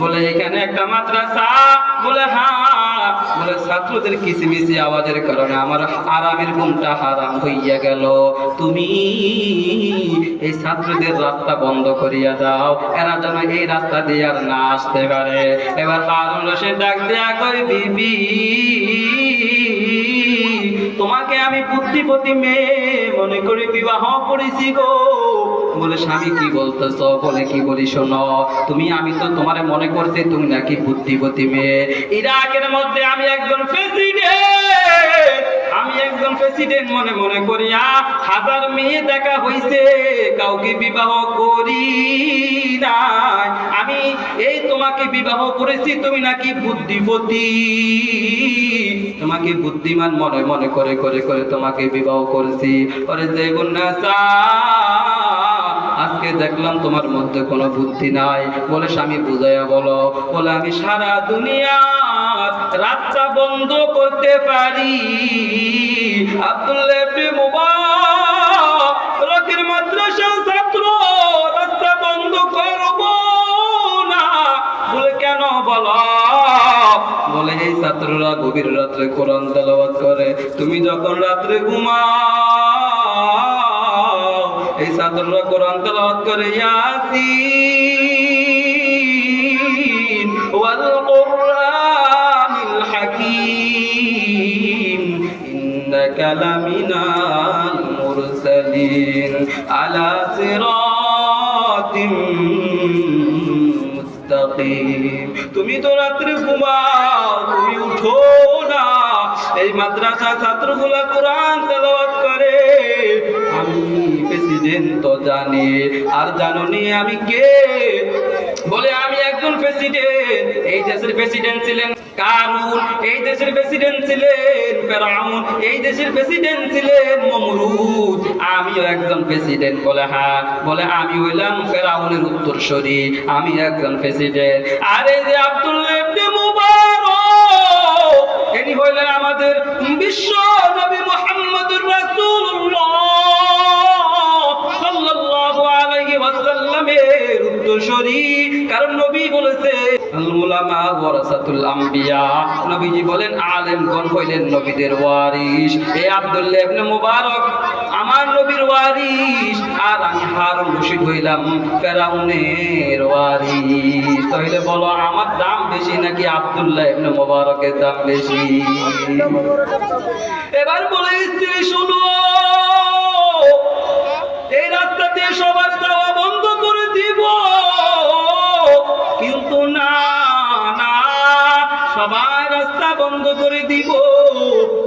বলে, এখানে একটা মাদ্রাসা। বলে হ্যাঁ বলে, ছাত্রদের কিচিমিচি আওয়াজের কারণে আমার আরামের ঘুমটা হারাম হইয়া গেল। তুমি এই ছাত্রদের রাস্তা বন্ধ করিয়া দাও। এরা যেন এই রাস্তা দিয়ে আর না আসতে পারে। এবার হারুন রশিদ ডাক দেয়া কই বিবি, তোমাকে আমি বুদ্ধিপতি মেয়ে মনে করে বিবাহ করেছি গো। বলে, স্বামী, কি বলতেছ? বলে, কি বলি, শোনো। তুমি, আমি তো তোমারে মনে করতে তুমি নাকি বুদ্ধিপতি মেয়ে। ইরাকের মধ্যে আমি একজন আমি একজন প্রেসিডেন্ট মনে মনে করিয়া হাজার মেয়ে দেখা হইছে, কাউকে বিবাহ করি নাই। আমি এই তোমাকে বিবাহ করেছি, তুমি নাকি বুদ্ধিপতি তোমাকে বুদ্ধিমান মনে মনে করে করে করে তোমাকে বিবাহ করেছি। পরে যে আজকে দেখলাম তোমার মধ্যে কোনো বুদ্ধি নাই। বলে, স্বামী, বুঝাইয়া বলো। বলে, আমি সারা দুনিয়া রাস্তা বন্ধ করতে পারি। ছাত্ররা গভীর রাত্রে কোরআন তেলাওয়াত করে। তুমি যখন রাত্রে ঘুমাও এই ছাত্ররা কোরআন তেলাওয়াত করে, ইয়াসিন ওয়াল কুরআনিল হাকীম, ইন্নাকা লামিনাল মুরসালিন, আলা সিরাতিম মুস্তাকিম। তুমি তো রাত্রে ঘুমাও, তুমি উঠো না। এই মাদ্রাসা ছাত্রগুলা কোরআন তেলাওয়াত জানি আর জানো নি আমি কে? বলে আমি একজন প্রেসিডেন্ট এই দেশের প্রেসিডেন্ট ছিলেন কারুন, এই দেশের প্রেসিডেন্ট ছিলেন ফেরাউন, এই দেশের প্রেসিডেন্ট ছিলেন নমরুদ। আমিও একজন প্রেসিডেন্ট বলে হ্যাঁ বলে আমি হইলাম ফেরাউনের উত্তরসূরি, আমি একজন প্রেসিডেন্ট আরে যে আব্দুল্লাহ ওয়াসাল্লামের উত্তরসূরি। কারণ নবী বলেছে আমার দাম বেশি নাকি আব্দুল্লাহ ইবনে দাম বেশি? এবার বলে, স্ত্রী, শুনো। এই রাস্তা সবার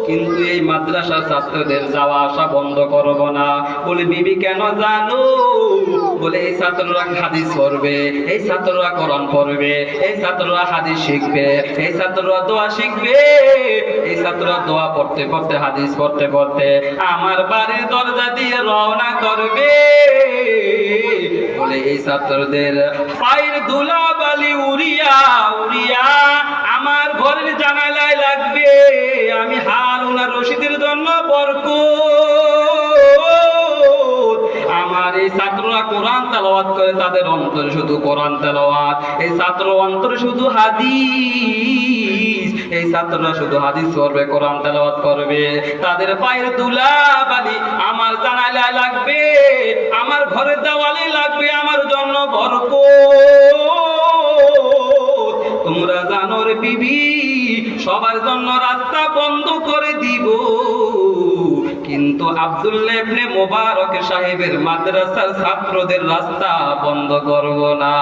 কিন্তু এই মাদ্রাসা ছাত্রদের যাওয়া আসা বন্ধ করব না। বলে, বিবি, কেন জানো? বলে, এই ছাত্ররা হাদিস পড়বে, এই ছাত্ররা কোরআন পড়বে, এই ছাত্ররা হাদিস শিখবে, এই ছাত্ররা দোয়া শিখবে, এই ছাত্ররা দোয়া পড়তে পড়তে, হাদিস পড়তে পড়তে আমার বাড়ির দরজা দিয়ে রওনা করবে। বলে, এই ছাত্রদের পায়ের ধুলা বালি উড়িয়া উড়িয়া আমার ঘরের জানালায় লাগবে। আমি হারুন রশিদের জন্য বরকত। আমার কোরআন তাদের তেলাওয়াত। করবে। তাদের পায়ের দুলা বালি আমার জানালায় লাগবে। আমার ঘরের দেওয়ালে লাগবে, আমার জন্য বরকত। বিবি সবার জন্য রাস্তা বন্ধ করে দিব। কিন্তু আব্দুল্লাহ মোবারক সাহেবের মাদ্রাসার ছাত্রদের রাস্তা বন্ধ করব না।